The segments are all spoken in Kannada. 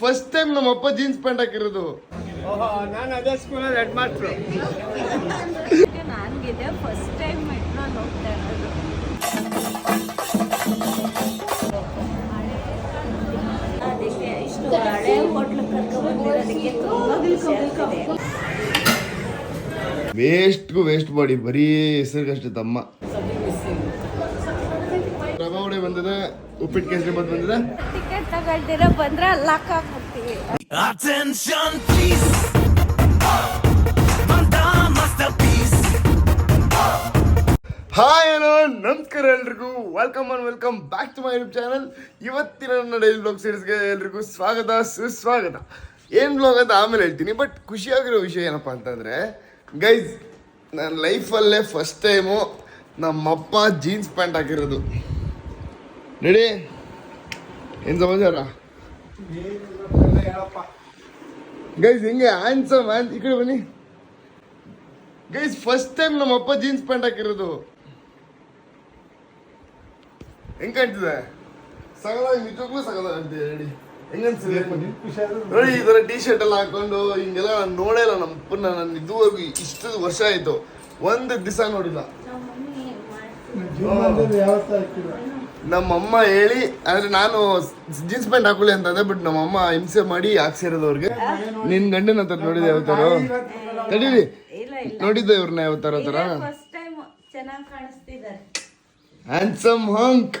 ಫಸ್ಟ್ ಟೈಮ್ ನಮ್ಮ ಅಪ್ಪ ಜೀನ್ಸ್ ಪ್ಯಾಂಟ್ ಹಾಕಿರೋದು. ನಾನು ಅದೇ ಸ್ಕೂಲಲ್ಲಿ ಹೆಡ್ ಮಾಸ್ಟ್ರು ನನಗಿದೆ. ಫಸ್ಟ್ ಟೈಮ್ ಮೆಟ್ರೋಲ್ ಹೋಗ್ತಾ ಇರೋದು. ಅದಕ್ಕೆ ಇಷ್ಟು ಹಳೆ ಹೋಟ್ಲು ಕರ್ಕೊಂಡ್ಬಂದಿರೋದಕ್ಕೆ ತುಂಬ ಖುಷಿ ಆಗ್ತಿದೆ. ವೇಸ್ಟ್ಗೂ ವೇಸ್ಟ್ ಬಾಡಿ ಬರೀ ಹೆಸರಿಗಷ್ಟೇ ತಮ್ಮ ರವೆ ಉಡೆ ಬಂದಿದೆ ಉಪ್ಪಿಟ್ಟು ಕೇಸರಿ ಬಾತ್ ಬಂದಿದೆ? ಟಿಕೆಟ್ ತಗೊಳ್ದಿರ ಬಂದ್ರೆ ಲಾಕ್ masterpiece. ಹಾಯ್ ಹಲೋ ನಮಸ್ಕಾರ ಎಲ್ರಿಗೂ. Welcome on welcome back to my YouTube channel ಇವತ್ತಿನ ನನ್ನ ಡೈಲಿ ಬ್ಲಾಗ್ ಸೀರೀಸ್ಗೆ ಎಲ್ರಿಗೂ ಸ್ವಾಗತ ಸುಸ್ವಾಗತ. ಏನು ಬ್ಲಾಗ್ ಅಂತ ಆಮೇಲೆ ಹೇಳ್ತೀನಿ ಬಟ್ ಖುಷಿಯಾಗಿರೋ ವಿಷಯ ಏನಪ್ಪ ಅಂತಂದರೆ ಗೈಸ್ ನನ್ನ ಲೈಫಲ್ಲೇ ಫಸ್ಟ್ ಟೈಮು ನಮ್ಮಪ್ಪ ಜೀನ್ಸ್ ಪ್ಯಾಂಟ್ ಹಾಕಿರೋದು. ರೆಡಿ ಏನು ಸಮಾಚಾರ? ಗೈಸ್ ಹಿಂಗೆ? ಆನ್ಸಮ್ ಆನ್ ಈ ಕಡೆ ಬನ್ನಿ. ಗೈಸ್ ಫಸ್ಟ್ ಟೈಮ್ ನಮ್ಮಪ್ಪ ಜೀನ್ಸ್ ಪ್ಯಾಂಟ್ ಹಾಕಿರೋದು. ಹೆಂಗ್ ಕಾಣ್ತಿದೆ? ಸಗಲ ನಿಜಕ್ಕೂ ಸಗಲ ಕಾಣ್ತಿದೆ ನಡಿ ಹೆಂಗನ್ಸಿದೆ ನೋಡಿ ಈ ತರ ಟಿ ಶರ್ಟ್ ಎಲ್ಲ ಹಾಕೊಂಡು ಹಿಂಗೆಲ್ಲ ನಾನು ನೋಡೇ ಇಲ್ಲ ನಮ್ಮ ಅಪ್ಪನ ನಾನು ಇದುವರೆಗೂ ಇಷ್ಟು ವರ್ಷ ಆಯ್ತು. ಒಂದು ದಿವಸ ನೋಡಿಲ್ಲ. ನಮ್ಮಮ್ಮ ಹೇಳಿ ಅಂದ್ರೆ ನಾನು ಜೀನ್ಸ್ ಪ್ಯಾಂಟ್ ಹಾಕೊಳ್ಳಿ ಅಂತಂದೆ ಬಟ್ ನಮ್ಮಮ್ಮ ಹಿಂಸೆ ಮಾಡಿ ಹಾಕ್ಸಿರೋದು ಅವ್ರಿಗೆ ನಿನ್ ಗಂಡನ ಹತ್ರ ನೋಡಿದೆ ಯಾವತ್ತಾರ ತಡೀರಿ. ನೋಡಿದ್ದೆ ಇವ್ರನ್ನ ಯಾವತ್ತಾರ ತರ ಫಸ್ಟ್ ಟೈಮ್ ಚೆನ್ನಾಗಿ ಕಾಣಿಸ್ತಿದ್ದಾರೆ. ಹ್ಯಾಂಡ್ಸಮ್ ಹಂಕ್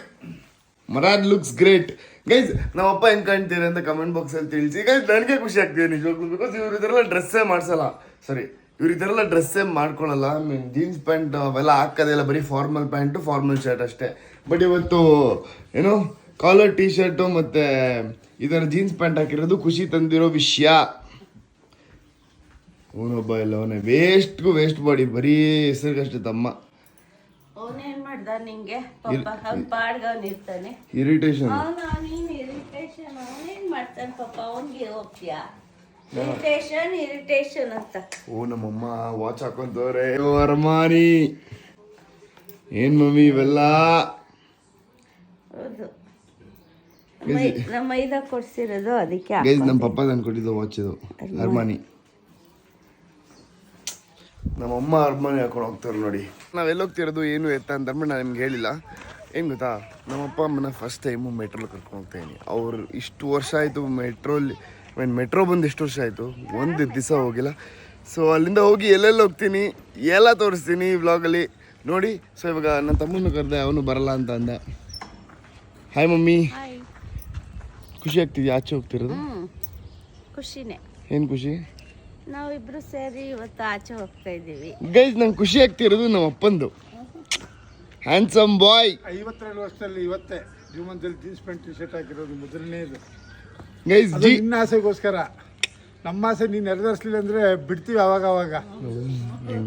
ಮರಾಜ್ ಲುಕ್ಸ್ ಗ್ರೇಟ್ ಗೈಸ್ ನಮ್ಮಪ್ಪ ಹೆಂಗ್ ಕಾಣ್ತೀರಿ ಅಂತ ಕಮೆಂಟ್ ಬಾಕ್ಸ್ ಅಲ್ಲಿ ತಿಳಿಸಿ. ಗೈಸ್ ನನಗೆ ಖುಷಿ ಆಗ್ತಿದೆ ನಿಜವಾಗ್ಲೂ. ಬಿಕಾಸ್ ಇವ್ರ ಇದ್ರೆಲ್ಲ ಡ್ರೆಸ್ಸೇ ಮಾಡ್ಸಲ್ಲ. ಸಾರಿ ಇವ್ರ ಇದರೆಲ್ಲ ಡ್ರೆಸ್ಸೇ ಮಾಡ್ಕೊಳಲ್ಲ. ಮೀನ್ ಜೀನ್ಸ್ ಪ್ಯಾಂಟ್ ಅವೆಲ್ಲ ಹಾಕೋದಿಲ್ಲ ಬರೀ ಫಾರ್ಮಲ್ ಪ್ಯಾಂಟು ಫಾರ್ಮಲ್ ಶರ್ಟ್ ಅಷ್ಟೇ. ಬಟ್ ಇವತ್ತು ಏನು ಕಾಲರ್ ಟಿ ಶರ್ಟು ಮತ್ತೆ ಇದರ ಜೀನ್ಸ್ ಪ್ಯಾಂಟ್ ಹಾಕಿರೋದು ಖುಷಿ ತಂದಿರೋ ವಿಷಯ. ಅವನೊಬ್ಬ ಇಲ್ಲ ಅವನೇ ವೇಸ್ಟ್ಗೂ ವೇಸ್ಟ್ ಬಾಡಿ ಬರೀ ಹೆಸರಿಗಷ್ಟೇ ತಮ್ಮ. ಇರಿಟೇಷನ್ ಓ ನಮ್ಮಮ್ಮ ವಾಚ್ ಹಾಕೊಂತವ್ರೆ. ಅರಮಾನಿ ಏನ್ ಮಮ್ಮಿ ಇವೆಲ್ಲ? ಹೌದು. ನಮ್ಮ ಮೈದ ಕೊಡ್ಸಿರೋದು ಅದಕ್ಕೆ ಗೈಸ್ ನಮ್ಮ. ಪಪ್ಪ ತಂದು ಕೊಟ್ಟಿದ್ದು ವಾಚ್ ಇದು. ಅರ್ಮಾನಿ. ನಮ್ಮ ಅಮ್ಮ ಅರ್ಮಾನಿ ಹಾಕೊಂಡು ಹೋಗ್ತಾರೆ ನೋಡಿ. ನಾವೆಲ್ಲ ಹೋಗ್ತಿರೋದು ಏನು ಎತ್ತ ಅಂತ ನಾನು ನಿಮ್ಗೆ ಹೇಳಿಲ್ಲ. ಏನು ಗೊತ್ತಾ? ನಮ್ಮಪ್ಪ ಅಮ್ಮನ ಫಸ್ಟ್ ಟೈಮು ಮೆಟ್ರೋಲ್ ಕರ್ಕೊಂಡು ಹೋಗ್ತೀನಿ ಅವ್ರು ಇಷ್ಟು ವರ್ಷ ಆಯಿತು ಮೆಟ್ರೋಲ್ ಮೀನ್ ಮೆಟ್ರೋ ಬಂದು ಎಷ್ಟು ವರ್ಷ ಆಯಿತು ಒಂದು ದಿವಸ ಹೋಗಿಲ್ಲ. ಸೊ ಅಲ್ಲಿಂದ ಹೋಗಿ ಎಲ್ಲೆಲ್ಲಿ ಹೋಗ್ತೀನಿ ಎಲ್ಲ ತೋರಿಸ್ತೀನಿ ವ್ಲಾಗಲ್ಲಿ ನೋಡಿ ಸೊ ಇವಾಗ ನನ್ನ ತಮ್ಮನ್ನು ಕರೆದೆ ಅವನು ಬರಲ್ಲ ಅಂತ ಅಂದ. ಹಾಯ್ ಮಮ್ಮಿ ಹಾಯ್ ಖುಷಿ ಆಗ್ತಿದ್ಯಾ? ಆಚೆ ಹೋಗ್ತಿರೋದು? ಹ್ಮ್. ಖುಷಿನೇ. ಏನು ಖುಷಿ? ನಾವಿಬ್ರು ಸೇರಿ ಇವತ್ತು ಆಚೆ ಹೋಗ್ತಾ ಇದ್ದೀವಿ. ಗೈಸ್ ನಂಗೆ ಖುಷಿ ಆಗ್ತಿರೋದು ನಮ್ಮ ಅಪ್ಪಂದು. ಹ್ಯಾಂಡ್ಸಮ್ ಬಾಯ್ ಐವತ್ತೆರಡು ವರ್ಷದಲ್ಲಿ ಇವತ್ತೇ ಜೀವನದಲ್ಲಿ ಜೀನ್ಸ್ ಪ್ಯಾಂಟ್ ಟಿ ಶರ್ಟ್ ಹಾಕಿರೋದು ಮೊದಲನೇದು. ಗೈಸ್ ಅದು ನಿನ್ನ ಆಸೆಗೋಸ್ಕರ. ನಮ್ಮ ಆಸೆ ನೀನು ನೆರವೇರಿಸಲಿಲ್ಲ ಅಂದ್ರೆ ಬಿಡ್ತೀವಿ ಅವಾಗ ಅವಾಗ.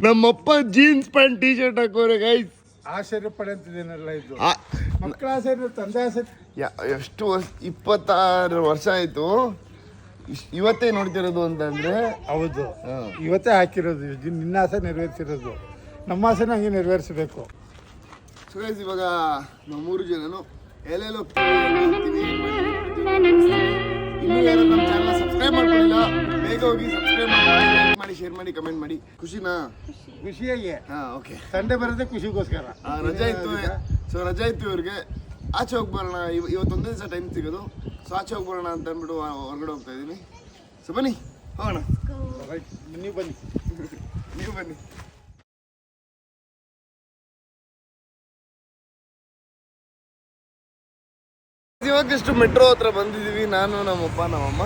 ನಮ್ಮಪ್ಪ ಜೀನ್ಸ್ ಪ್ಯಾಂಟ್ ಟಿ ಶರ್ಟ್ ಹಾಕೋರೆ ಗೈಸ್ ಆಶ್ಚರ್ಯ ಪಡೆಂತಿದ್ದೇನೆಲ್ಲ ಇದು. ಮಕ್ಕಳ ಆಸೆ ತಂದೆ ಆಸೆ ಎಷ್ಟು ವರ್ಷ ಇಪ್ಪತ್ತಾರು ವರ್ಷ ಆಯ್ತು. ಇವತ್ತೇ ನೋಡ್ತಿರೋದು ಅಂತಂದ್ರೆ. ಹೌದು. ಇವತ್ತೇ ಹಾಕಿರೋದು ನಿನ್ನ ಆಸೆ ನೆರವೇರಿಸಿರೋದು. ನಮ್ಮ ಆಸೆನ ಹಂಗೆ ನೆರವೇರಿಸಬೇಕು. ಸುರೇಶ್ ಇವಾಗ ನಾವು ಮೂರು ಜನನು ಎಲ್ಲೆಲ್ಲೋ ನಮ್ಮ ಚಾನಲ್ ಸಬ್ಸ್ಕ್ರೈಬ್ ಮಾಡ್ಕೊಂಡಿಲ್ಲ ಬೇಗ ಹೋಗಿ ಸಬ್ಸ್ಕ್ರೈಬ್ ಮಾಡಿ ಲೈಕ್ ಮಾಡಿ ಶೇರ್ ಮಾಡಿ ಕಮೆಂಟ್ ಮಾಡಿ. ಖುಷಿನಾ? ಖುಷಿಯಾಗಿ ಹಾ ಓಕೆ ಸಂಡೆ ಬರೋದೇ ಖುಷಿಗೋಸ್ಕರ. ರಜೆ ಇತ್ತು ಸೊ ರಜೆ ಇತ್ತು ಇವ್ರಿಗೆ. ಆಚೆ ಹೋಗಿ ಬರೋಣ ಇವ್ ಇವತ್ತೊಂದೇ ದಿವಸ ಟೈಮ್ ಸಿಗೋದು. ಸೊ ಆಚೆ ಹೋಗಿ ಬರೋಣ ಅಂತ ಅಂದ್ಬಿಟ್ಟು ಹೊರಗಡೆ ಹೋಗ್ತಾ ಇದ್ದೀನಿ. ಸೊ ಬನ್ನಿ. ಹೋಗೋಣ. ರೈಟ್ ನೀವು ಬನ್ನಿ. ನೀವು ಬನ್ನಿ. ಇವಾಗಷ್ಟು ಮೆಟ್ರೋ ಹತ್ರ ಬಂದಿದ್ದೀವಿ. ನಾನು ನಮ್ಮಪ್ಪ ನಮ್ಮಮ್ಮ.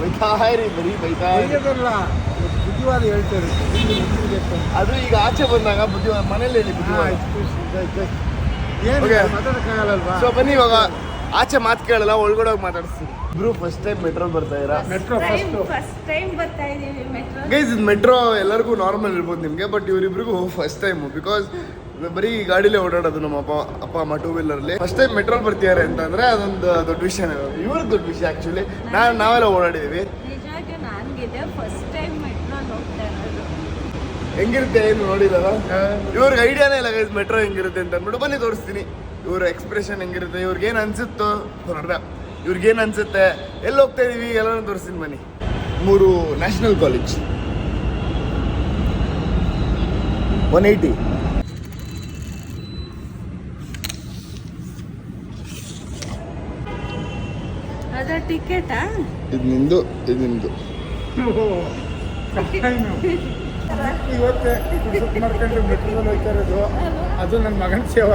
ಬೈತಾ ಇರಿ ಬರೀ ಬೈತಾ ಬುದ್ಧಿವಾದ ಅಂತ. ಅದು ಈಗ ಆಚೆ ಬಂದಾಗ ಬುದ್ಧಿವಾದ ಮನೇಲಿ ಹೇಳಿ ಬುದ್ಧಿವಾದ. ಏನು ಸೊ ಬನ್ನಿ ಇವಾಗ. ಆಚೆ ಮಾತು ಕೇಳಲ್ಲ ಒಳಗಡೆ ಹೋಗಿ ಮಾತಾಡಿಸ್ತೀನಿ. ಇಬ್ರು ಫಸ್ಟ್ ಟೈಮ್ ಮೆಟ್ರೋ ಬರ್ತಾ ಇರಾ ಮೆಟ್ರೋ ಫಸ್ಟು ಟೈಮ್ ಬರ್ತಾ ಇದೀವಿ ಮೆಟ್ರೋ ಗೈಸ್ ಇದು ಮೆಟ್ರೋ ಎಲ್ಲರಿಗೂ ನಾರ್ಮಲ್ ಇರ್ಬೋದು ನಿಮಗೆ ಬಟ್ ಇವರಿಬ್ರಿಗೂ ಫಸ್ಟ್ ಟೈಮು ಬಿಕಾಸ್ ಬರೀ ಗಾಡಿಲೇ ಓಡಾಡೋದು ನಮ್ಮ ಅಪ್ಪ ಅಪ್ಪ ಅಮ್ಮ ಟೂ ವೀಲರ್ಲಿ ಫಸ್ಟ್ ಟೈಮ್ ಮೆಟ್ರೋಲ್ ಬರ್ತಿದ್ದಾರೆ ಅಂತಂದ್ರೆ ಅದೊಂದು ದೊಡ್ಡ ವಿಷಯ ಇವ್ರಿಗೆ ದೊಡ್ಡ ವಿಷಯ ಆ್ಯಕ್ಚುಲಿ ನಾನು ನಾವೆಲ್ಲ ಓಡಾಡಿದ್ದೀವಿ. ನಿಜವಾಗಿ ನನಗಿದೆ ಫಸ್ಟ್ ಟೈಮ್ ಮೆಟ್ರೋಲ್ ಹೋಗ್ತಾ ಇರೋದು ಹೆಂಗಿರುತ್ತೆ ಏನು ನೋಡಿದಲ್ಲ ಇವ್ರಿಗೆ ಐಡಿಯಾನೇ ಇಲ್ಲ ಗೈಸ್ ಮೆಟ್ರೋ ಹೆಂಗಿರುತ್ತೆ ಅಂತ. ಅಂದ್ಬಿಟ್ಟು ಬನ್ನಿ ತೋರಿಸ್ತೀನಿ. ಇವ್ರ ಎಕ್ಸ್ಪ್ರೆಷನ್ ಹೆಂಗಿರುತ್ತೆ ಇವ್ರಿಗೇನು ಅನ್ಸುತ್ತೋ ನೋಡ್ರ ಇವ್ರಿಗೆ ಏನು ಅನ್ಸುತ್ತೆ? ಎಲ್ಲಿ ಹೋಗ್ತಾ ಇದೀವಿ? ಎಲ್ಲರೂ ತೋರಿಸ್ತೀನಿ ಬನ್ನಿ. ಮೂರು ನ್ಯಾಷನಲ್ ಕಾಲೇಜ್ ಒನ್ ಏಯ್ಟಿ ಅದ ಟಿಕೆಟಾ ಇದು ನಿಂದು ಇದು ನಿಮ್ದು. ಇವತ್ತೇ ಮಾಡ್ಕೊಂಡು ಮೆಟ್ರೋದಲ್ಲಿ ಹೋಗ್ತಾ ಇರೋದು ಅದು ನನ್ನ ಮಗನ ಸೇವ.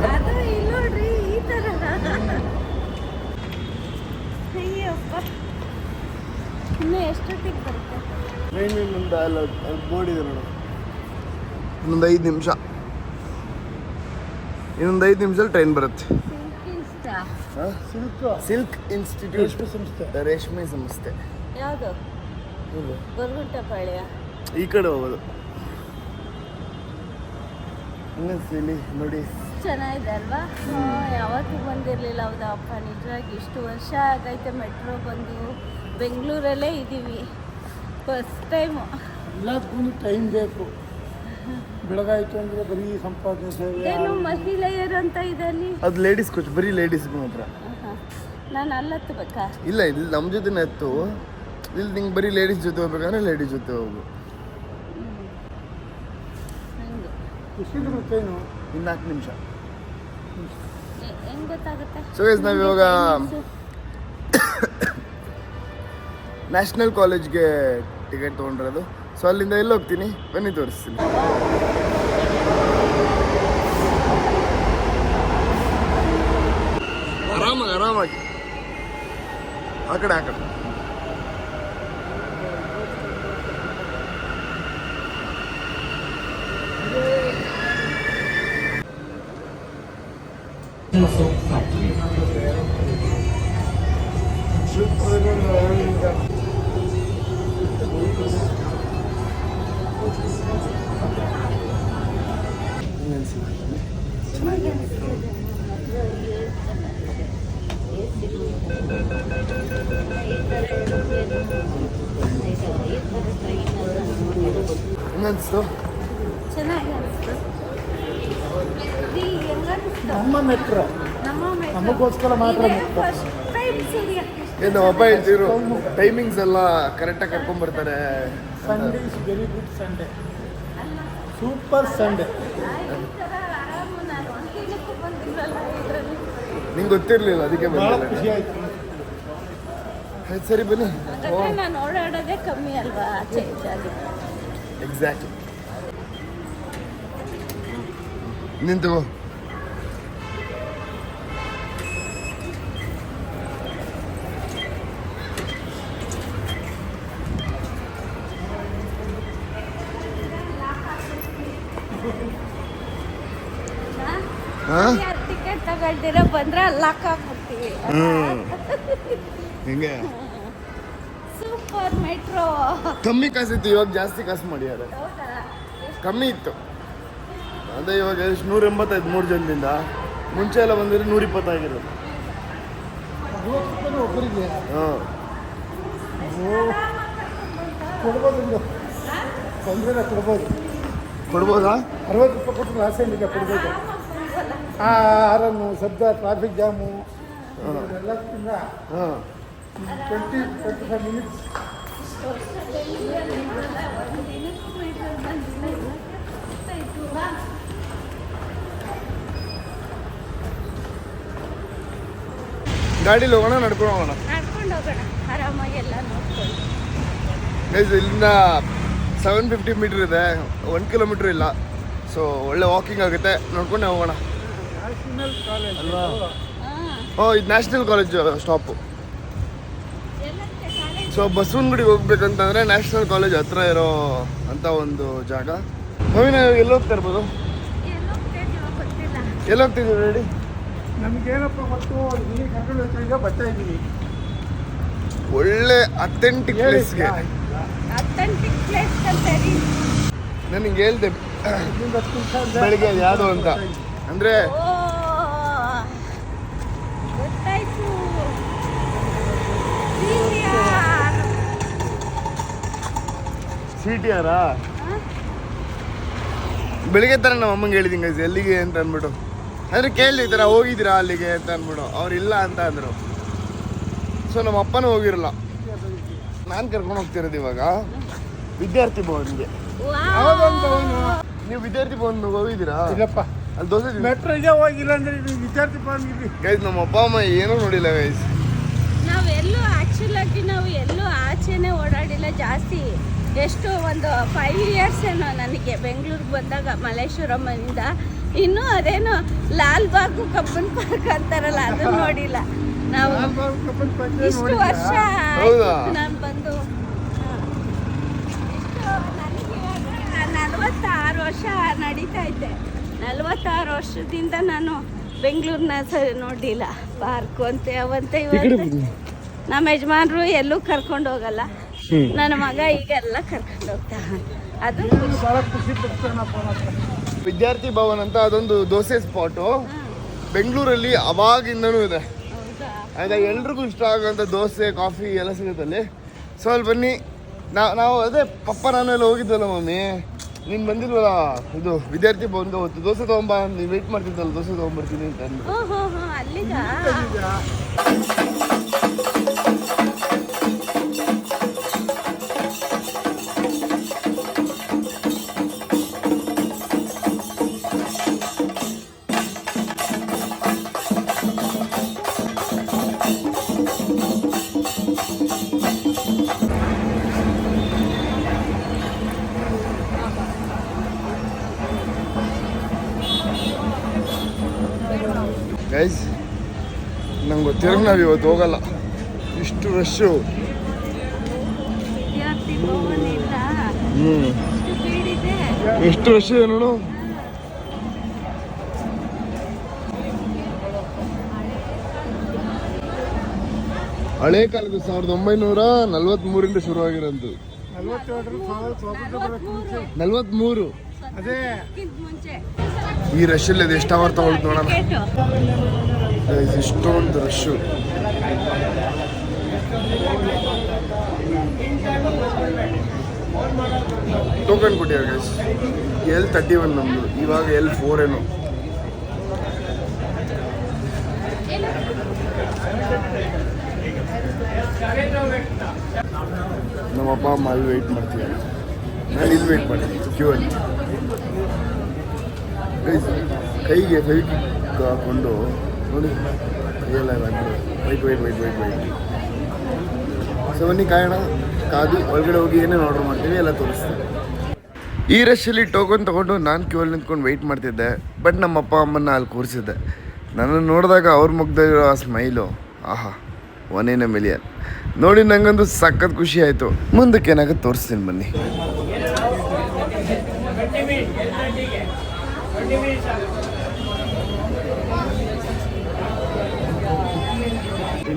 ಇನ್ನು ಎಷ್ಟೊತ್ತಿಗೆ ಬರುತ್ತೆ? ಟ್ರೈನ್ ಇನ್ನೊಂದು ಅಲ್ಲ ಅಲ್ಲಿ ಬೋರ್ಡ್ ಇದೆ ನೋಡು. ಇನ್ನೊಂದು ಐದು ನಿಮಿಷ. ಇನ್ನೊಂದು ಐದು ನಿಮಿಷದಲ್ಲಿ ಟ್ರೈನ್ ಬರುತ್ತೆ. ಸಿಲ್ಕ್ ಸಿಲ್ಕ್ ಇನ್ಸ್ಟಿಟ್ಯೂಟ್ ರೇಷ್ಮೆ ಸಂಸ್ಥೆ. ರೇಷ್ಮೆ ಸಂಸ್ಥೆ. ಯಾವುದು? ಈ ಕಡೆ ಹೋಗೋದು. ಇನ್ನೊಂದು ನೋಡಿ. ಚೆನ್ನಾಗಿದೆ ಅಲ್ವಾ? ಯಾವತ್ತೂ ಬಂದಿರಲಿಲ್ಲ ಹೌದಪ್ಪ ನಿಜವಾಗಿ ಇಷ್ಟು ವರ್ಷ ಆಗೈತೆ ಮೆಟ್ರೋ ಬಂದು. ಬೆಂಗಳೂರಲ್ಲೇ ಇದ್ದೀವಿ ಫಸ್ಟ್ ಟೈಮು ಎಲ್ಲದಕ್ಕೂ ಟೈಮ್ ಬೇಕು. ಬೆಳಗಾಯಿತು ಅಂದರೆ ಬರೀ ಸಂಪಾದನೆ ಸೇವೆ ಏನು ಮಹಿಳೆಯರು ಅಂತ ಇದೆ ಅಲ್ಲಿ? ಅದು ಲೇಡೀಸ್ ಕೋಚ್ ಬರೀ ಲೇಡೀಸ್ಗೆ ಮಾತ್ರ. ನಾನು ಅಲ್ಲತ್ತು ಬೇಕಾ ಇಲ್ಲ ಇಲ್ಲಿ ನಮ್ಮ ಹತ್ತು. ಇಲ್ಲಿ ನಿಂಗೆ ಬರೀ ಲೇಡೀಸ್ ಜೊತೆ ಹೋಗ್ಬೇಕಂದ್ರೆ ಲೇಡೀಸ್ ಜೊತೆ ಹೋಗು ಹಂಗೆ ಎಷ್ಟಿದ್ರು ಟ್ರೈನು ಇನ್ನು ನಿಮಿಷ ಹೆಂಗೆ ಗೊತ್ತಾಗುತ್ತೆ? ಸೊ ಗೈಸ್ ನಾವು ಇವಾಗ ನ್ಯಾಷನಲ್ ಕಾಲೇಜ್ಗೆ ಟಿಕೆಟ್ ತೊಗೊಂಡಿರೋದು. ಸೊ ಅಲ್ಲಿಂದ ಎಲ್ಲಿ ಹೋಗ್ತೀನಿ? ಬನ್ನಿ ತೋರಿಸ್ತೀನಿ. ಆರಾಮಾಗಿ ಆರಾಮಾಗಿ. ಆ ಕಡೆ ಆ ಕಡೆ. ಚೆನ್ನಾಗಿ ಅನಿಸ್ತು ಹೆಂಗನ್ಸ್ತು ನಮ್ಮ ಮೆಟ್ರೋ ನಮ್ಮ ನಮಗೋಸ್ಕರ ಮಾತ್ರ ಏನು ಅಪ್ಪ ಹೇಳ್ತಿದ್ರು ಟೈಮಿಂಗ್ಸ್ ಎಲ್ಲ ಕರೆಕ್ಟಾಗಿ ಕರ್ಕೊಂಡ್ಬರ್ತಾರೆ Sunday is very good Sunday super Sunday ನಿಂಗೆ ಗೊತ್ತಿರಲಿಲ್ಲ ಅದಕ್ಕೆ ಭಾಳ ಖುಷಿ ಆಯ್ತು. ಆಯ್ತು ಸರಿ ಬನ್ನಿ. ನಾನು ಓಡಾಡೋದೇ ಕಮ್ಮಿ ಅಲ್ವಾ ಎಕ್ಸಾಕ್ಟ್ಲಿ ಹಾಂ? ಟಿಕೆಟ್ ತಗೊಳ್ದಿರ ಬಂದ್ರೆ ಲಾಕ್ ಹಾಕ್ಬಿಡ್ತೀವಿ. ಹಿಂಗೆ? Super metro. ಕಮ್ಮಿ ಕಾಸಿತ್ತು ಇವಾಗ ಜಾಸ್ತಿ ಕಾಸು ಮಾಡ್ಯಾರ ಕಮ್ಮಿ ಇತ್ತು. ಅದೇ ಇವಾಗ ಎಷ್ಟು? ನೂರ ಎಂಬತ್ತೈದು ಮೂರು ಜನದಿಂದ. ಮುಂಚೆ ಎಲ್ಲ ಬಂದಿದ್ರೆ ನೂರ ಇಪ್ಪತ್ತಾಗಿರೋದು. ಒಬ್ಬರಿಗೆ? ಹಾಂ. ಕೊಡ್ಬೋದು. ತೊಂದರೆ ಕೊಡ್ಬೋದು. ಕೊಡ್ಬೋದಾ? ಅರವತ್ತು ರೂಪಾಯಿ ಕೊಟ್ಟು ಆಸೆ ಇಲ್ಲ ಕೊಡ್ಬೋದು. ಆ ಆರನ್ನು ಶಬ್ದ ಟ್ರಾಫಿಕ್ ಜಾಮು ಎಲ್ಲದಕ್ಕಿಂತ ಹಾಂ. ಟ್ವೆಂಟಿ ಟ್ವೆಂಟಿ ಫೈವ್ ಮಿನಿಟ್ಸ್ ಗಾಡೀಲಿ ಹೋಗೋಣ ನಡ್ಕೊಂಡು ಹೋಗೋಣ? ನಡ್ಕೊಂಡು ಹೋಗೋಣ. ಆರಾಮಾಗಿ ಎಲ್ಲ ನೋಡ್ಕೊಂಡು. ಇಲ್ಲಿಂದ ಸೆವೆನ್ ಫಿಫ್ಟಿ ಮೀಟ್ರ್ ಇದೆ. ಒನ್ ಕಿಲೋಮೀಟ್ರ್ ಇಲ್ಲ. ಸೊ ಒಳ್ಳೆ ವಾಕಿಂಗ್ ಆಗುತ್ತೆ. ನೋಡ್ಕೊಂಡೆ ಹೋಗೋಣ. ನ್ಯಾಷನಲ್ ಕಾಲೇಜ್ ಅಲ್ವಾ? ಓ ಇದು ನ್ಯಾಷನಲ್ ಕಾಲೇಜ್ ಸ್ಟಾಪು ಎಲ್ಲಕ್ಕೆ ಕಾಲೇಜ್ ಸೊ ಬಸವನಗುಡಿಗೆ ಹೋಗ್ಬೇಕಂತಂದ್ರೆ ನ್ಯಾಷನಲ್ ಕಾಲೇಜ್ ಹತ್ರ ಇರೋ ಅಂತ ಒಂದು ಜಾಗ. ನವೀನ ಎಲ್ಲಿ ಹೋಗ್ತಾ ಇರ್ಬೋದು? ಎಲ್ಲ ಹೋಗ್ತಿದ್ದೀವೋ ಎಲ್ಲಿ ಹೋಗ್ತಿದ್ದೀವಿ ರೆಡಿ ನಮ್ಗೇನಪ್ಪ ಮತ್ತು ಇಲ್ಲಿ ಕರ್ಕೊಂಡು ಹೋಗ್ತಾ ಈಗ ಬರ್ತಾ ಇದ್ದೀವಿ. ಒಳ್ಳೆ ಅಥೆಂಟಿಕ್ ಪ್ಲೇಸ್ಗೆ ಅಥೆಂಟಿಕ್ ಪ್ಲೇಸ್ ಕಲ್ತೇರಿ ನಾನು ಹಿಂಗೆ ಹೇಳ್ದೆ. ಬೆಳಿಗ್ಗೆ ಅದು ಯಾವುದು ಅಂತ. ಅಂದರೆ ಓ ಗೊತ್ತಾಯ್ತು. CTR. ಸಿ ಟಿ ಆರಾ ಬೆಳಿಗ್ಗೆ ಥರ ನಮ್ಮ ಅಮ್ಮಂಗೆ ಹೇಳಿದ್ದೀನಿ ಎಲ್ಲಿಗೆ ಅಂತ ಅಂದ್ಬಿಟ್ಟು. ಅಂದ್ರೆ ಕೇಳಿ ಈ ಥರ ಹೋಗಿದ್ದೀರಾ ಅಲ್ಲಿಗೆ ಅಂತ ಅಂದ್ಬಿಡು. ಅವ್ರು ಇಲ್ಲ ಅಂತ ಅಂದರು. ಸೊ ನಮ್ಮ ಅಪ್ಪನೂ ಹೋಗಿರಲ್ಲ. ನಾನು ಕರ್ಕೊಂಡು ಹೋಗ್ತಿರೋದು ಇವಾಗ ವಿದ್ಯಾರ್ಥಿ ಭವನ್ಗೆ. ನೀವು ವಿದ್ಯಾರ್ಥಿ ಭವನ್ ಹೋಗಿದ್ದೀರಾ? ಇಲ್ಲಪ್ಪ. ಅಲ್ಲಿ ದೋಸೆ ಮೆಟ್ರೋ ಇದೆ ಹೋಗಿಲ್ಲ ಅಂದ್ರೆ ವಿದ್ಯಾರ್ಥಿ ಭವನ್ ಇಲ್ಲಿ ಗೈಸ್ ನಮ್ಮ ಅಪ್ಪ ಅಮ್ಮ ಏನೂ ನೋಡಿಲ್ಲ ಗೈಸ್ ನಾವೆಲ್ಲೂ ಆಕ್ಚುಲ್ ಆಗಿ ನಾವು ಎಲ್ಲೂ ಆಚೆನೆ ಓಡಾಡಿಲ್ಲ. ಜಾಸ್ತಿ ಎಷ್ಟು ಒಂದು ಫೈವ್ ಇಯರ್ಸ್ ಏನೋ ನನಗೆ. ಬೆಂಗಳೂರಿಗೆ ಬಂದಾಗ ಮಲ್ಲೇಶ್ವರಮ್ಮಿಂದ ಇನ್ನೂ ಅದೇನೋ ಲಾಲ್ಬಾಗು ಕಬ್ಬನ್ ಪಾರ್ಕ್ ಅಂತಾರಲ್ಲ ಅದು ನೋಡಿಲ್ಲ. ನಾವು ಲಾಲ್ಬಾಗ್ ಕಬ್ಬನ್ ಪಾರ್ಕ್ ಇಷ್ಟು ವರ್ಷ ಹೌದಾ? ನಾನು ಬಂದು ನಲವತ್ತಾರು ವರ್ಷ ನಡೀತಾ ಇದ್ದೆ ನಲವತ್ತಾರು ವರ್ಷದಿಂದ ನಾನು ಬೆಂಗಳೂರಿನ ಸರಿ ನೋಡಿಲ್ಲ ಪಾರ್ಕ್ ಅಂತೆ ಅವಂತೆ ಇವಂತೆ ನಮ್ಮ ಯಜಮಾನ್ರು ಎಲ್ಲೂ ಕರ್ಕೊಂಡು ಹೋಗಲ್ಲ. ನನ್ನ ಮಗ ಈಗೆಲ್ಲ ಕರ್ಕೊಂಡು ಹೋಗ್ತಾನೆ ಅದು ವಿದ್ಯಾರ್ಥಿ ಭವನ್ ಅಂತ ಅದೊಂದು ದೋಸೆ ಸ್ಪಾಟು ಬೆಂಗಳೂರಲ್ಲಿ ಅವಾಗಿಂದನೂ ಇದೆ. ಆಯ್ತಾ ಎಲ್ರಿಗೂ ಇಷ್ಟ ಆಗುವಂಥ ದೋಸೆ ಕಾಫಿ ಎಲ್ಲ ಸಿಗುತ್ತೆ ಅಲ್ಲಿ. ಸೊ ಅಲ್ಲಿ ಬನ್ನಿ. ನಾವು ನಾವು ಅದೇ ಪಪ್ಪ ನಾನು ಎಲ್ಲ ಹೋಗಿದ್ದಲ್ಲ ಮಮ್ಮಿ. ನೀನು ಬಂದಿಲ್ವಲ್ಲ? ಇದು ವಿದ್ಯಾರ್ಥಿ ಭವನ್ಗೆ ಹೊತ್ತು. ದೋಸೆ ತೊಗೊಂಬ ನೀವು ವೆಯ್ಟ್ ಮಾಡ್ತಿದ್ದಲ್ಲ ದೋಸೆ ತೊಗೊಂಬರ್ತೀನಿ ಅಂತ ಅಂದ್ರು ನಾವು ಇವತ್ತು ಹೋಗಲ್ಲ. ಇಷ್ಟು ರಶ್ಶು ಹ್ಞೂ ಎಷ್ಟು ರಶ್ ನೋಡು. ಹಳೆ ಕಾಲದ ಸಾವಿರದ ಒಂಬೈನೂರ ನಲ್ವತ್ಮೂರಿಂದ ಶುರುವಾಗಿರೋದು. ನಲ್ವತ್ಮೂರು. ಈ ರಶಲ್ಲಿ ಅದು ಎಷ್ಟು ಅವರ್ ತಗೊಳ್ತು ನೋಡೋಣ. ಇಷ್ಟೊಂದು ರಶ್ಶು ಟೋಕನ್ ಕೊಟ್ಟಿದ್ದಾರೆ ಗೈಸ್ ಎಲ್ ತರ್ಟಿ ಒನ್ ನಮ್ಮದು ಇವಾಗ ಎಲ್ ಫೋರ್ ಏನು. ನಮ್ಮ ಅಪ್ಪ ಅಮ್ಮ ಅಲ್ಲಿ ವೆಯ್ಟ್ ಮಾಡ್ತೀವಿ ನಾನು ಇಲ್ಲಿ ವೆಯ್ಟ್ ಮಾಡ್ತೀನಿ. ಕ್ಯೂ ಅಲ್ಲಿ ಕೈಗೆ ಫೈಟ್ ಹಾಕೊಂಡು ನೋಡಿ. ಬಂದು wait wait wait wait wait so ಬನ್ನಿ, ಕಾಯೋಣ. ಕಾದು ಒಳಗಡೆ ಹೋಗಿ ಏನೇನು ಆರ್ಡರ್ ಮಾಡ್ತೀವಿ ಎಲ್ಲ ತೋರಿಸ್ತೀವಿ ಈ ರಶಲ್ಲಿ ಟೋಕನ್ ತೊಗೊಂಡು ನಾನು ಕ್ಯೂ ಅಲ್ಲಿ ನಿಂತ್ಕೊಂಡು ವೆಯ್ಟ್ ಮಾಡ್ತಿದ್ದೆ ಬಟ್ ನಮ್ಮ ಅಪ್ಪ ಅಮ್ಮನ ಅಲ್ಲಿ ಕೂರಿಸಿದ್ದೆ. ನನ್ನನ್ನು ನೋಡಿದಾಗ ಅವ್ರ ಮುಗ್ದಿರೋ ಆ ಸ್ಮೈಲು ಆಹಾ ಒನ್ ಇನ್ ಎ ಮಿಲಿಯನ್ ನೋಡಿ ನಂಗೊಂದು ಸಖತ್ ಖುಷಿ ಆಯಿತು. ಮುಂದಕ್ಕೆ ಏನಾಗುತ್ತೆ ತೋರಿಸ್ತೀನಿ ಬನ್ನಿ.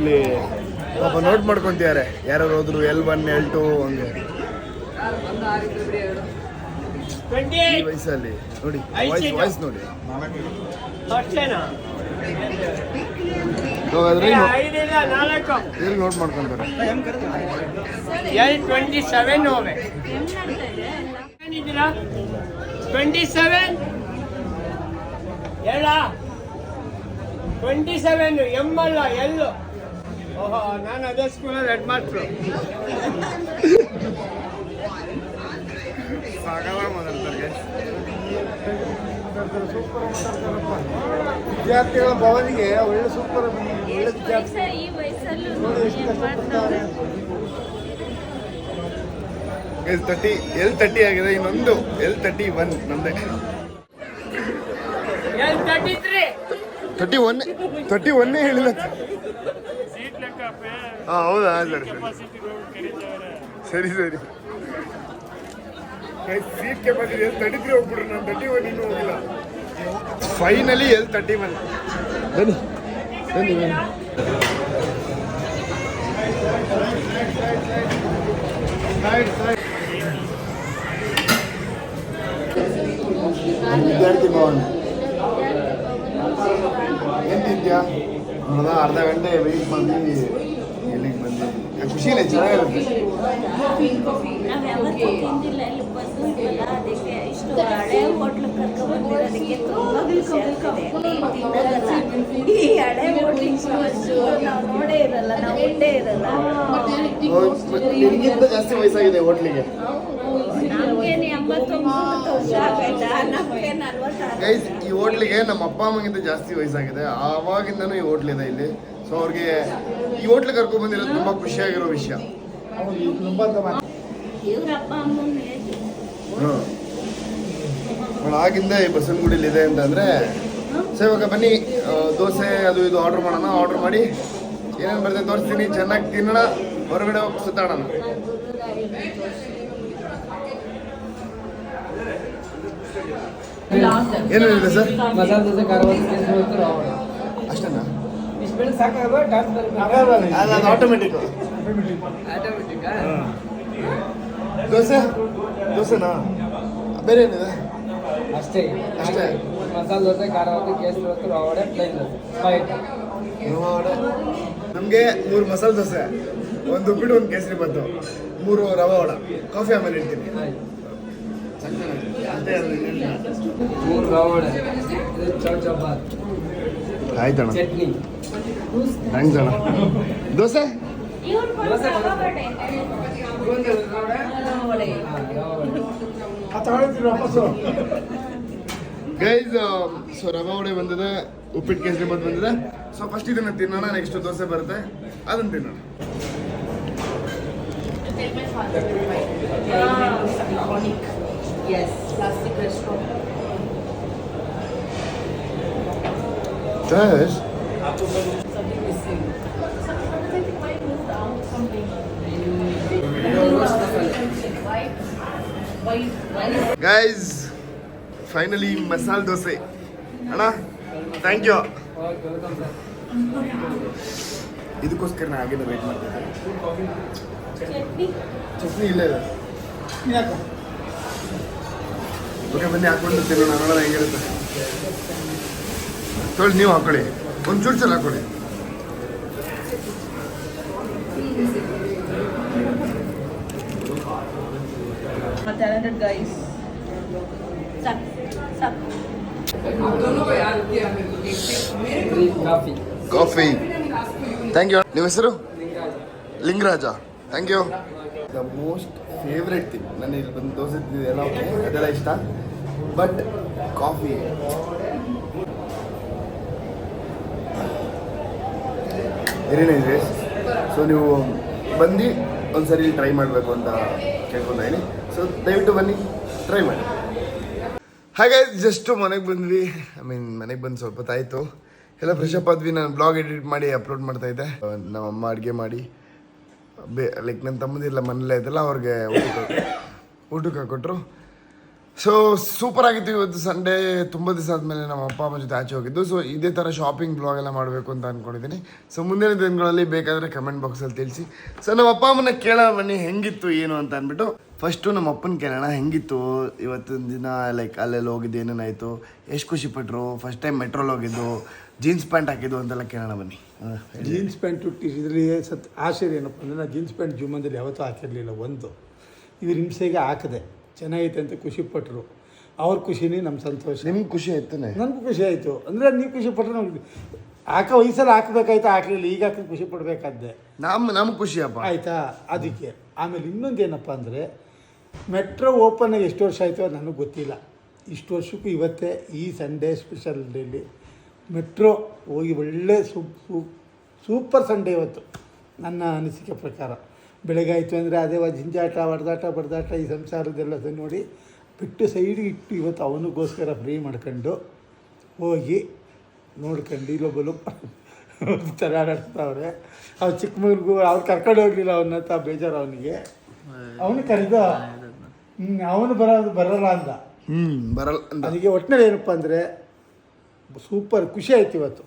ಇಲ್ಲಿ ಪಾಪ ನೋಟ್ ಮಾಡ್ಕೊತಿದ್ದಾರೆ ಯಾರು ಹೋದ್ರು ಎಲ್ ಒನ್ ಎಲ್ ಟು ಹಂಗೆ. ಈ ವಯಸ್ಸಲ್ಲಿ ನೋಡಿ ವಾಯ್ಸ್ ವಾಯ್ಸ್ ನೋಡಿ. ನೋಟ್ ಮಾಡ್ಕೊಂತಾರೆ. L twenty seven twenty seven ಎಲ್ಲ ಟ್ವೆಂಟಿ ಸೆವೆನ್ ಅಲ್ಲ ಎಲ್ಲು ಓಹೋ ನಾನು ಅದೇ ಸ್ಕೂಲಲ್ಲಿ ಹೆಡ್ ಮಾಸ್ಟ್ರು ವಿದ್ಯಾರ್ಥಿಗಳ ಭವನಿಗೆ ಒಳ್ಳೆ ಸೂಪರ್ ಒಳ್ಳೆ ವಿದ್ಯಾರ್ಥಿ. ಎಲ್ ತರ್ಟಿ ಎಲ್ ತರ್ಟಿ ಆಗಿದೆ ಇನ್ನೊಂದು ಎಲ್ ತರ್ಟಿ ಒನ್ ನಮ್ದೆ ತರ್ಟಿ ಒನ್ ತರ್ಟಿ ಒನ್ನೇ ಹೇಳಿಲ್ಲ. ಹಾಂ ಹೌದಾ? ಸರಿ ಸರಿ ಸರಿ. ಸರಿ seat capacity L thirty three ಹೋಗ್ಬಿಟ್ರು ನಾನು ತರ್ಟಿ ಒನ್ ಇನ್ನೂ ಹೋಗಿಲ್ಲ. ಫೈನಲಿ ಎಲ್ ತರ್ಟಿ ಒನ್ ಬನ್ನಿ ಬನ್ನಿ. ಬನ್ನಿ ವಿದ್ಯಾರ್ಥಿ ಭವನ್. ಎಂತಿದ್ಯಾ ಅರ್ಧ ಗಂಟೆ ವೆಯ್ಟ್ ಮಾಡಿ ಇಲ್ಲಿಗೆ ಬಂದು ಖುಷಿನೇ ಚೆನ್ನಾಗಿರುತ್ತೆ. ಈ ಹಳೆ ನಾವು ನೋಡೇ ಇರಲ್ಲ ನಾವು ಉಂಡೇ ಇರಲ್ಲ. ನಿಮ್ಗಿಂತ ಜಾಸ್ತಿ ವಯಸ್ಸಾಗಿದೆ ಹೋಟ್ಲಿಗೆ? ನಮ್ಗೇನು ಎಂಬತ್ತೊಂಬತ್ತು ವರ್ಷ ಆಗೈತಾ ನಮ್ಗೆ ನಲ್ವತ್ತಾರು. ಗೈಸ್ ಈ ಹೋಟ್ಲಿಗೆ ನಮ್ಮ ಅಪ್ಪ ಅಮ್ಮಗಿಂತ ಜಾಸ್ತಿ ವಯಸ್ಸಾಗಿದೆ. ಆವಾಗಿಂದನೂ ಈ ಹೋಟ್ಲ್ ಇದೆ ಇಲ್ಲಿ. ಸೊ ಅವ್ರಿಗೆ ಈ ಹೋಟ್ಲಿಗೆ ಕರ್ಕೊಂಡ್ ಬಂದಿರೋದು ತುಂಬಾ ಖುಷಿಯಾಗಿರೋ ವಿಷಯ. ತುಂಬ ಆಗಿಂದ ಈ ಬಸವನಗುಡಿಲಿ ಇದೆ ಅಂತಂದ್ರೆ ಸೊ ಇವಾಗ ಬನ್ನಿ ದೋಸೆ ಅದು ಇದು ಆರ್ಡರ್ ಮಾಡೋಣ ಆರ್ಡರ್ ಮಾಡಿ. ಏನೇನು ಬರ್ತದೆ ತೋರಿಸ್ತೀನಿ ಚೆನ್ನಾಗಿ ತಿನ್ನೋಣ ಹೊರಗಡೆ ಹೋಗಿ ಸುತ್ತಾಡೋಣ. ಏನೇನಿದೆ ಸರ್? ಮಸಾಲೆ ದೋಸೆ ಅಷ್ಟೇನಾ? ಬೆಳೆ ಅದು ಆಟೋಮೆಟಿಕ್ ಆಟೋಮೆಟಿಕ್ ದೋಸೆ? ದೋಸೆನಾ? ಬೇರೆ ಏನಿದೆ? ಅಷ್ಟೇ. ಅಷ್ಟೇ. ಮಸಾಲೆ ದೋಸೆ ಖಾರವಾದ ಕೇಸರಿ ಮತ್ತು ರಾವಡೆ ಪ್ಲೈನ್ ದೋಸೆ. ನಮಗೆ ಮೂರು ಮಸಾಲೆ ದೋಸೆ ಒಂದು ಉಪ್ಪಿಟ್ಟು ಒಂದು ಕೇಸರಿ ಬಂತು ಮೂರು ರವೆ ವಡ. ಕಾಫಿ ಆಮೇಲೆ ಇಡ್ತೀನಿ. ಮೂರು ರವೆ ವಡೆ. ಚೌ ಚಪಾತ್ ಆಯ್ತಣ್ಣ. ಚಟ್ನಿ. ಥ್ಯಾಂಕ್ಸ್ ಅಣ್ಣ ದೋಸೆ ಇವ್ರು ದೋಸೆ ಬಂದು ಆ ತಗೊಳ್ತೀವಿ ವಾಪಸ್ಸು ಗೈಸ್ ಸೊ ರವೆ ವಡೆ ಬಂದಿದೆ ಉಪ್ಪಿಟ್ಟು ಕೇಸರಿ ಬಾತ್ ಬಂದಿದೆ ಸೊ ಫಸ್ಟ್ ಇದನ್ನ ತಿನ್ನೋಣ ನೆಕ್ಸ್ಟ್ ದೋಸೆ ಬರುತ್ತೆ ಅದನ್ನ ತಿನ್ನೋಣ Yes, guys finally masala dosa ಅಣ್ಣ thank you okay welcome sir ಇದಕ್ಕೋಸ್ಕರ ನಾ ಹಾಗೇನೆ ವೇಟ್ ಮಾಡ್ತಿದ್ದೆ ಚಟ್ನಿ ಚಟ್ನಿ ಇಲ್ಲೇ ಇದೆ ಯಾಕೆ ಓಕೆ ಬನ್ನಿ ಹಾಕೊಂಡು ತಿನ್ನೋಣ ನೋಡೋಣ ಹೆಂಗಿರುತ್ತೆ ತೊಳಿ ನೀವು ಹಾಕೊಳ್ಳಿ. ಒಂಚೂರು ಚಲ ಹಾಕೊಳ್ಳಿ talented guys. Coffee coffee thank you ನಿಮ್ಮ ಹೆಸರು Lingaraja thank you the most favourite thing ನಾನು ಇಲ್ಲಿ ಬಂದು ದೋಸೆ ಎಲ್ಲ ಓಕೆ ಅದೆಲ್ಲ ಇಷ್ಟ? But coffee very nice race so ನೀವು ಬಂದು ಒಂದ್ಸರಿ ಟ್ರೈ ಮಾಡಬೇಕು ಅಂತ ಕೇಳ್ಕೊತಾ ಇದ್ದೀನಿ ಸೊ ದಯವಿಟ್ಟು ಬನ್ನಿ ಟ್ರೈ ಮಾಡಿ. ಹಾಗೆ ಜಸ್ಟು ಮನೆಗೆ ಬಂದ್ವಿ. ಐ ಮೀನ್ ಮನೆಗೆ ಬಂದು ಸ್ವಲ್ಪ ಹೊತ್ತಾಯಿತು ಎಲ್ಲ ಫ್ರೆಶ್ ಅಪ್ ಆದ್ವಿ ನಾನು ಬ್ಲಾಗ್ ಎಡಿಟ್ ಮಾಡಿ ಅಪ್ಲೋಡ್ ಮಾಡ್ತಾ ಇದ್ದೆ. ನಮ್ಮ ಅಮ್ಮ ಅಡುಗೆ ಮಾಡಿ. ಬೇ ಲೈಕ್ ನನ್ನ ತಮ್ಮದಿಲ್ಲ ಮನೇಲೇ ಇದ್ದಲ್ಲ, ಅವ್ರಿಗೆ ಊಟಕ್ಕೆ ಊಟಕ್ಕೆ ಹಾಕೊಟ್ರು ಸೊ ಸೂಪರ್ ಆಗಿತ್ತು ಇವತ್ತು ಸಂಡೇ ತುಂಬ ದಿವಸ ಆದಮೇಲೆ ನಮ್ಮ ಅಪ್ಪ ಅಮ್ಮ ಜೊತೆ ಆಚೆ ಹೋಗಿದ್ದು. ಸೊ ಇದೇ ಥರ ಶಾಪಿಂಗ್ ಬ್ಲಾಗ್ ಎಲ್ಲ ಮಾಡಬೇಕು ಅಂತ ಅಂದ್ಕೊಂಡಿದ್ದೀನಿ ಸೊ ಮುಂದಿನ ದಿನಗಳಲ್ಲಿ ಬೇಕಾದರೆ ಕಮೆಂಟ್ ಬಾಕ್ಸಲ್ಲಿ ತಿಳಿಸಿ. ಸೊ ನಮ್ಮ ಅಪ್ಪ ಅಮ್ಮನ ಕೇಳೋಣ ಬನ್ನಿ ಹೆಂಗಿತ್ತು, ಏನು ಅಂತ ಅಂದ್ಬಿಟ್ಟು ಫಸ್ಟು ನಮ್ಮ ಅಪ್ಪನ ಕೇಳೋಣ, ಹೆಂಗಿತ್ತು ಇವತ್ತಿನ ದಿನ? ಲೈಕ್ ಅಲ್ಲೆಲ್ಲ ಹೋಗಿದ್ದು ಏನೇನಾಯಿತು ಎಷ್ಟು ಖುಷಿ ಪಟ್ಟರು ಫಸ್ಟ್ ಟೈಮ್ ಮೆಟ್ರೋಲ್ ಹೋಗಿದ್ದು ಜೀನ್ಸ್ ಪ್ಯಾಂಟ್ ಹಾಕಿದ್ದು ಅಂತೆಲ್ಲ ಕೇಳೋಣ ಬನ್ನಿ. ಜೀನ್ಸ್ ಪ್ಯಾಂಟ್ ಇದರಲ್ಲಿ ಸತ್ ಆಶ್ಚರ್ಯ ಏನಪ್ಪ ಅಂದರೆ ನಾನು ಜೀನ್ಸ್ ಪ್ಯಾಂಟ್ ಜೀವನದಲ್ಲಿ ಯಾವತ್ತೂ ಹಾಕಿರಲಿಲ್ಲ, ಒಂದು. ಇವ್ರ ಹಿಂಸೆಗೆ ಹಾಕಿದೆ. ಚೆನ್ನಾಗೈತೆ ಅಂತ ಖುಷಿ ಪಟ್ಟರು ಅವ್ರ ಖುಷಿನೇ ನಮ್ಮ ಸಂತೋಷ. ನಿಮ್ಗೆ ಖುಷಿ ಆಯ್ತಾನೆ ನನಗೂ ಖುಷಿ ಆಯಿತು. ಅಂದರೆ ನೀವು ಖುಷಿ ಪಟ್ಟರೆ ನಮ್ಗೆ ಹಾಕೋ ವಯಸ್ಸಲ್ಲಿ ಹಾಕಬೇಕಾಯ್ತು ಹಾಕಲಿಲ್ಲ. ಈಗ ಹಾಕಿ ಖುಷಿ ಪಡಬೇಕಾದ್ದೆ ನಮ್ಮ ನಮ್ಗೆ ಖುಷಿ ಅಪ್ಪ ಆಯಿತಾ? ಅದಕ್ಕೆ. ಆಮೇಲೆ ಇನ್ನೊಂದು ಏನಪ್ಪ ಅಂದರೆ ಮೆಟ್ರೋ ಓಪನ್ ಆಗಿ ಎಷ್ಟು ವರ್ಷ ಆಯಿತು ನನಗೆ ಗೊತ್ತಿಲ್ಲ. ಇಷ್ಟು ವರ್ಷಕ್ಕೂ ಇವತ್ತೇ ಈ ಸಂಡೇ ಸ್ಪೆಷಲ್ ಡೇಲಿ ಮೆಟ್ರೋ ಹೋಗಿ ಒಳ್ಳೆ ಸೂಪ್ ಸೂಪ್ ಸೂಪರ್ ಸಂಡೇ ಇವತ್ತು. ನನ್ನ ಅನಿಸಿಕೆ ಪ್ರಕಾರ. ಬೆಳಗ್ಗೆ ಆಯಿತು ಅಂದರೆ ಅದೇ ವಾ ಜಿಂಜಾಟ ಹೊಡೆದಾಟ ಬಡ್ದಾಟ ಈ ಸಂಸಾರದೆಲ್ಲ ನೋಡಿ ಬಿಟ್ಟು ಸೈಡಿಗೆ ಇಟ್ಟು ಇವತ್ತು ಅವನಿಗೋಸ್ಕರ ಫ್ರೀ ಮಾಡ್ಕೊಂಡು ಹೋಗಿ ನೋಡ್ಕೊಂಡು ಇಲ್ಲೊಬ್ಬಲು ಥರ ಆಡಾಡ್ತಾವ್ರೆ ಅವ್ರು. ಚಿಕ್ಕ ಮಗನಿಗೂ ಅವ್ರು ಕರ್ಕೊಂಡು ಹೋಗಲಿಲ್ಲ ಅವನ ತ ಬೇಜಾರು ಅವನಿಗೆ. ಅವನು ಕರೆದ ಅವನು ಬರೋದು ಬರಲ್ಲ ಅಂದ. ಹ್ಞೂ ಬರಲ್ಲ ನನಗೆ ಅದಕ್ಕೆ ಒಟ್ಟಿನಲ್ಲಿ ಏನಪ್ಪ ಅಂದರೆ ಸೂಪರ್ ಖುಷಿ ಆಯ್ತು ಇವತ್ತು.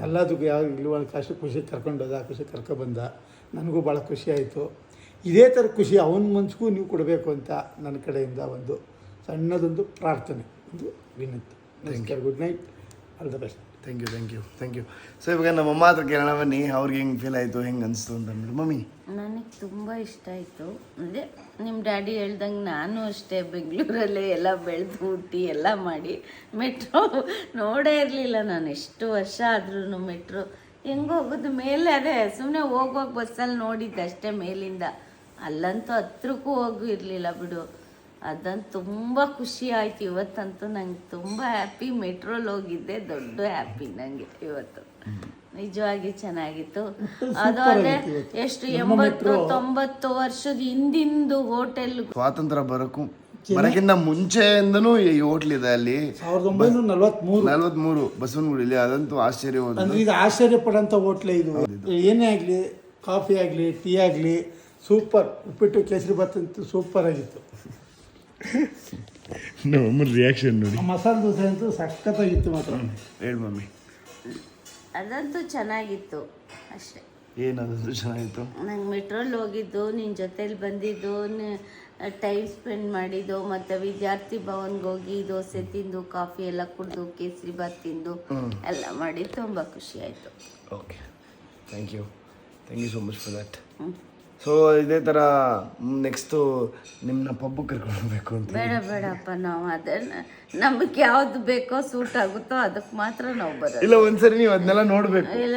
ಎಲ್ಲದಕ್ಕೂ ಯಾವ ಇಲ್ಲಿ ಒಂದು ಕಷ್ಟ ಖುಷಿ ಕರ್ಕೊಂಡೋದ ಖುಷಿ ಕರ್ಕೊಬಂದ ನನಗೂ ಭಾಳ ಖುಷಿ ಆಯಿತು. ಇದೇ ಥರ ಖುಷಿ ಅವನ ಮನ್ಸಿಗೂ ನೀವು ಕೊಡಬೇಕು ಅಂತ ನನ್ನ ಕಡೆಯಿಂದ ಒಂದು ಸಣ್ಣದೊಂದು ಪ್ರಾರ್ಥನೆ ಒಂದು ವಿನಂತಿ. ನಮಸ್ಕಾರ good night all the best thank you thank you thank you so ಇವಾಗ ನಮ್ಮ ಅಮ್ಮ ಹತ್ರ ಕೇಳೋಣ ಬನ್ನಿ. ಅವ್ರಿಗೆ ಹೆಂಗೆ ಫೀಲ್ ಆಯಿತು ಹೆಂಗೆ ಅನಿಸ್ತು ಅಂತ ಅಂದ್ಬಿಟ್ಟು ಮಮ್ಮಿ. ನನಗೆ ನನಗೆ ತುಂಬ ಇಷ್ಟ ಆಯಿತು. ಅಂದರೆ ನಿಮ್ಮ ಡ್ಯಾಡಿ ಹೇಳ್ದಂಗೆ ನಾನು ಅಷ್ಟೇ ಬೆಂಗಳೂರಲ್ಲೇ ಎಲ್ಲ ಬೆಳೆದು ಹುಟ್ಟಿ ಎಲ್ಲ ಮಾಡಿ ಮೆಟ್ರೋ ನೋಡೇ ಇರಲಿಲ್ಲ ನಾನು. ಎಷ್ಟು ವರ್ಷ ಆದ್ರೂ ಮೆಟ್ರೋ ಹೆಂಗೆ ಹೋಗೋದು ಮೇಲೆ ಅದೇ ಸುಮ್ಮನೆ ಹೋಗುವಾಗ ಬಸ್ಸಲ್ಲಿ ನೋಡಿದ್ದೆ ಅಷ್ಟೇ ಮೇಲಿಂದ. ಅಲ್ಲಂತೂ ಹತ್ರಕ್ಕೂ ಹೋಗು ಇರಲಿಲ್ಲ ಬಿಡು. ಅದಂತೂ ತುಂಬ ಖುಷಿ ಆಯ್ತು ಇವತ್ತಂತೂ. ನಂಗೆ ತುಂಬ ಹ್ಯಾಪಿ ಮೆಟ್ರೋಲ್ ಹೋಗಿದ್ದೆ ದೊಡ್ಡ ಹ್ಯಾಪಿ ನನಗೆ ಇವತ್ತು. ನಿಜವಾಗಿ ಚೆನ್ನಾಗಿತ್ತು. ಅದು ಅಲ್ಲದೆ ಎಷ್ಟು ಎಂಬತ್ತು ತೊಂಬತ್ತು ವರ್ಷದ ಹಿಂದಿಂದು ಹೋಟೆಲ್ ಸ್ವಾತಂತ್ರ್ಯ ಬರೋಕ್ಕೂ ಬರೋಕ್ಕಿಂತ ಮುಂಚೆಯಿಂದನೂ ಈ ಹೋಟ್ಲ್ ಇದೆ ಅಲ್ಲಿ. ಸಾವಿರದ ಒಂಬೈನೂರ ನಲವತ್ತ್ಮೂರು ನಲ್ವತ್ಮೂರು ಬಸವನಗುಡಿಲಿ ಅದಂತೂ ಆಶ್ಚರ್ಯ ಒಂದು. ಅಂದ್ರೆ ಇದು ಆಶ್ಚರ್ಯ ಪಡೋಂಥ ಹೋಟ್ಲೇ ಇದು. ಏನೇ ಆಗಲಿ ಕಾಫಿ ಆಗಲಿ ಟೀ ಆಗಲಿ ಸೂಪರ್. ಉಪ್ಪಿಟ್ಟು ಕೇಸರಿ ಭಾತ್ ಅಂತೂ ಸೂಪರ್ ಆಗಿತ್ತು. ರಿಯಾಕ್ಷನ್ ನೋಡಿ. ಮಸಾಲೆ ದೋಸೆ ಅಂತೂ ಸಖತ್ತಾಗಿತ್ತು ಮಾತ್ರ. ಹೇಳಿ ಮಮ್ಮಿ. ಅದಂತೂ ಚೆನ್ನಾಗಿತ್ತು. ಅಷ್ಟೇ. ಏನದು ಚೆನ್ನಾಗಿತ್ತು ನಂಗೆ ಮೆಟ್ರೋಲ್ ಹೋಗಿದ್ದು ನಿನ್ನ ಜೊತೇಲಿ ಬಂದಿದ್ದು ಟೈಮ್ ಸ್ಪೆಂಡ್ ಮಾಡಿದ್ದು ಮತ್ತು ವಿದ್ಯಾರ್ಥಿ ಭವನ್ಗೆ ಹೋಗಿ ದೋಸೆ ತಿಂದು ಕಾಫಿ ಎಲ್ಲ ಕುಡಿದು ಕೇಸರಿ ಬಾತ್ ತಿಂದು ಎಲ್ಲ ಮಾಡಿ ತುಂಬ ಖುಷಿ ಆಯಿತು. Okay thank you thank you so much for that so ಇದೇ ಥರ ನೆಕ್ಸ್ಟು ನಿಮ್ಮನ್ನ ಪಬ್ಬು ಕರ್ಕೊಂಡು ಹೋಗ್ಬೇಕು ಅಂತ ಬೇಡ ಬೇಡಪ್ಪ ನಾವು ಅದನ್ನ ನಮಗೆ ಯಾವ್ದು ಬೇಕೋ ಸೂಟ್ ಆಗುತ್ತೋ ಅದಕ್ಕೆ ಮಾತ್ರ ನಾವು ಬರೋದು. ಇಲ್ಲ ಒಂದ್ಸರಿ ನೀವು ಅದನ್ನೆಲ್ಲ ನೋಡ್ಬೇಕು. ಇಲ್ಲ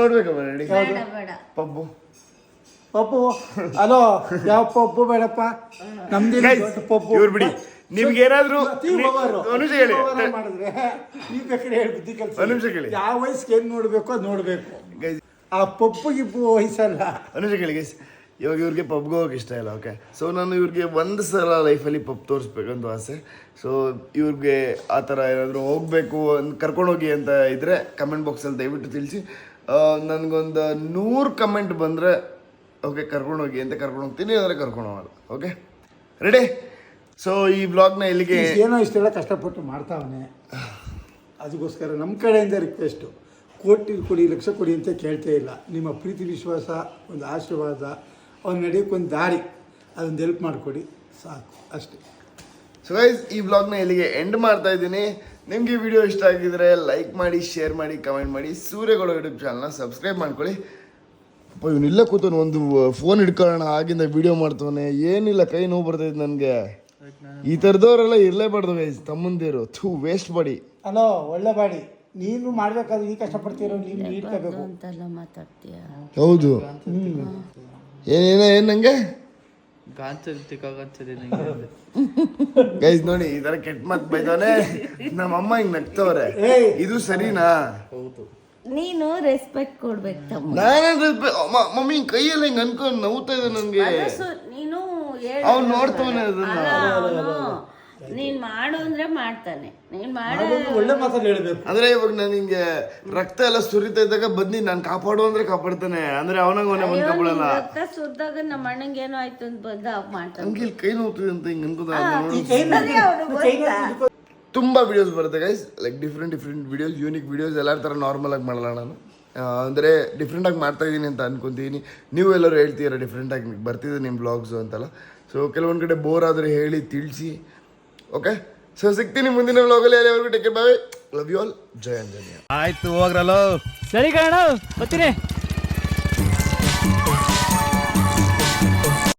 ನೋಡ್ಬೇಕಮ್ಮ ರೆಡಿ ಬೇಡ ಬೇಡ. ಪಬ್ಬು ಪಪ್ಪು ಅಲೋ ಯಾವ ಪಬ್ಬು ಬೇಡಪ್ಪ? ನಮ್ದು ಪಪ್ಪು ಇವ್ರು ಬಿಡಿ. ನಿಮ್ಗೆ ಏನಾದ್ರು ನಿಮಿಷ ಹೇಳಿ. ಮಾಡಿದ್ರೆ ಬೇಕಾದ್ರೆ ಹೇಳಿ ಬುದ್ಧಿ ಒಂದ್ ಕಲ್ಸಿ ನಿಮಿಷ ಕೇಳಿ. ಯಾವ ವಯಸ್ಸಿಗೆ ಏನು ನೋಡ್ಬೇಕು ಅದು ನೋಡಬೇಕು. ಆ ಪಪ್ಪು ಗಿಪ್ಪು ವಹಿಸಲ್ಲ ಅನುಜಗಳಿಗೆ ಇವಾಗ ಇವ್ರಿಗೆ ಪಬ್ಗೆ ಹೋಗೋಕೆ ಇಷ್ಟ ಇಲ್ಲ ಓಕೆ ಸೊ ನಾನು ಇವ್ರಿಗೆ ಒಂದು ಸಲ ಲೈಫಲ್ಲಿ ಪಬ್ ತೋರಿಸ್ಬೇಕಂತ ಆಸೆ. ಸೊ ಇವ್ರಿಗೆ ಆ ಥರ ಏನಾದರೂ ಹೋಗಬೇಕು ಅಂತ ಕರ್ಕೊಂಡೋಗಿ ಅಂತ ಇದ್ದರೆ ಕಮೆಂಟ್ ಬಾಕ್ಸಲ್ಲಿ ದಯವಿಟ್ಟು ತಿಳಿಸಿ. ನನಗೊಂದು ನೂರು ಕಮೆಂಟ್ ಬಂದರೆ ಓಕೆ ಕರ್ಕೊಂಡೋಗಿ ಅಂತ ಕರ್ಕೊಂಡು ಹೋಗ್ತೀನಿ ಅಂದರೆ ಕರ್ಕೊಂಡು ಹೋಗಲ್ಲ ಓಕೆ ರೆಡಿ ಸೊ ಈ ಬ್ಲಾಗ್ನ ಇಲ್ಲಿಗೆ ಏನೋ ಇಷ್ಟೆಲ್ಲ ಕಷ್ಟಪಟ್ಟು ಮಾಡ್ತಾವನೆ. ಅದಕ್ಕೋಸ್ಕರ ನಮ್ಮ ಕಡೆಯಿಂದ ರಿಕ್ವೆಸ್ಟು ಕೋಟಿ ಕೊಡಿ ಲಕ್ಷ ಕೊಡಿ ಅಂತ ಕೇಳ್ತಾ ಇಲ್ಲ. ನಿಮ್ಮ ಪ್ರೀತಿ ವಿಶ್ವಾಸ ಒಂದು ಆಶೀರ್ವಾದ ಅವ್ನು ನಡೆಯೋಕ್ಕೊಂದು ಒಂದು ದಾರಿ ಅದೊಂದು ಹೆಲ್ಪ್ ಮಾಡಿಕೊಡಿ. ಸಾಕು ಅಷ್ಟೇ. ಸೊ ಗೈಸ್ ಈ ಬ್ಲಾಗ್ನ ಇಲ್ಲಿಗೆ ಎಂಡ್ ಮಾಡ್ತಾ ಇದ್ದೀನಿ. ನಿಮಗೆ ಈ ವಿಡಿಯೋ ಇಷ್ಟ ಆಗಿದ್ರೆ ಲೈಕ್ ಮಾಡಿ ಶೇರ್ ಮಾಡಿ ಕಮೆಂಟ್ ಮಾಡಿ. ಸೂರ್ಯಗಳ ಯೂಟ್ಯೂಬ್ ಚಾನಲ್ನ ಸಬ್ಸ್ಕ್ರೈಬ್ ಮಾಡ್ಕೊಳ್ಳಿ. ಅಪ್ಪ ಇವನಿಲ್ಲ ಕೂತವನು ಒಂದು ಫೋನ್ ಹಿಡ್ಕೊಳ್ಳೋಣ ಆಗಿಂದ ವಿಡಿಯೋ ಮಾಡ್ತವನೆ. ಏನಿಲ್ಲ ಕೈ ನೋವು ಬರ್ತೈತೆ ನನಗೆ. ಈ ಥರದವರೆಲ್ಲ ಇರಲೇಬಾರ್ದು ಗೈಸ್ ತಮ್ಮಂದಿರು. ಥೂ ವೇಸ್ಟ್ ಬಾಡಿ ಹಲೋ ಒಳ್ಳೆ ಬಾಡಿ ನೀನು ಮಾಡ್ಬೇಕಾದ್ರೆ ಈ ಕಷ್ಟಪಡ್ತಿರೋ ನೀನು ಇಟ್ಕೋಬೇಕು. ಅಂತೆಲ್ಲ ಮಾತಾಡ್ತೀಯ? ಹೌದು. ಏನೇನ ಏನು ನಂಗೆ? ಗೈಸ್ ನೋಡಿ ಈ ತರ ಕೆಟ್ಟ ಮಾತು ಬೈದವನೆ ನಮ್ಮಮ್ಮ ಹಿಂಗ್ ನಗ್ತವ್ರೆ. ಇದು ಸರಿನಾ? ನೀನು ರೆಸ್ಪೆಕ್ಟ್ ಕೊಡ್ಬೇಕು ತಮ್ಮ. ನಾನೇ ಮಮ್ಮಿ ಕೈಯಲ್ಲಿ ಹಿಂಗ್ ಅನ್ಕೊಂಡು ನವ್ತಾ ಇದೆ ನನ್ಗೆ ನೀನು. ಅವ್ನು ನೋಡ್ತವನೆ ಅದನ್ನ. ನೀನ್ ಮಾಡು ಅಂದ್ರೆ ಮಾಡ್ತಾನೆ. ನೀನ್ ಮಾಡ ಒಳ್ಳೆ ಮಾತು ಹೇಳಬೇಕು. ಅಂದ್ರೆ ಇವಾಗ ನಾನು ಹಿಂಗೆ ರಕ್ತ ಎಲ್ಲ ಸುರಿತಾ ಇದ್ದಾಗ ಬಂದಿ ನಾನು ಕಾಪಾಡು ಅಂದ್ರೆ ಕಾಪಾಡ್ತಾನೆ. ಅಂದ್ರೆ ಅವನಾಗ ಅವನೇ ಬಂದು ಕಾಪಾಡಲ್ಲ ರಕ್ತ ಸುರಿದಾಗ ನಮ್ಮ ಅಣ್ಣಂಗೆ ಏನೋ ಆಯ್ತು ಅಂತ ಬಂದ ಅವ್ ಮಾಡ್ತಾನೆ. ಹಂಗೆ ಇಲ್ಲಿ ಕೈ ನೋವ್ತದೆ ಅಂತ ಹಿಂಗ್ ಅನ್ಕೋದ? ತುಂಬಾ ವಿಡಿಯೋಸ್ ಬರುತ್ತೆ guys like different different videos unique videos ಎಲ್ಲರ ಥರ ನಾರ್ಮಲ್ ಆಗಿ ಮಾಡಲ್ಲ ನಾನು. ಅಂದ್ರೆ ಡಿಫ್ರೆಂಟ್ ಆಗಿ ಮಾಡ್ತಾ ಇದ್ದೀನಿ ಅಂತ ಅನ್ಕೊಂತೀನಿ. ನೀವು ಎಲ್ಲರೂ ಹೇಳ್ತೀರಾ ಡಿಫ್ರೆಂಟ್ ಆಗಿ ಬರ್ತಿದೆ ನಿಮ್ಮ ಬ್ಲಾಗ್ಸು ಅಂತೆಲ್ಲ. ಸೊ ಕೆಲವೊಂದು ಕಡೆ ಬೋರ್ ಆದರೆ ಹೇಳಿ ತಿಳಿಸಿ. ಓಕೆ ಸೊ ಸಿಗ್ತೀನಿ ಮುಂದಿನ ವ್ಲಾಗಲ್ಲಿ ಅಲ್ಲಿವರೆಗೂ take bye love you all Jaya Anjaneya. ಆಯ್ತು ಹೋಗ್ರಲ್ಲೋ. ಸರಿ ಕಣ ಬರ್ತೀನಿ.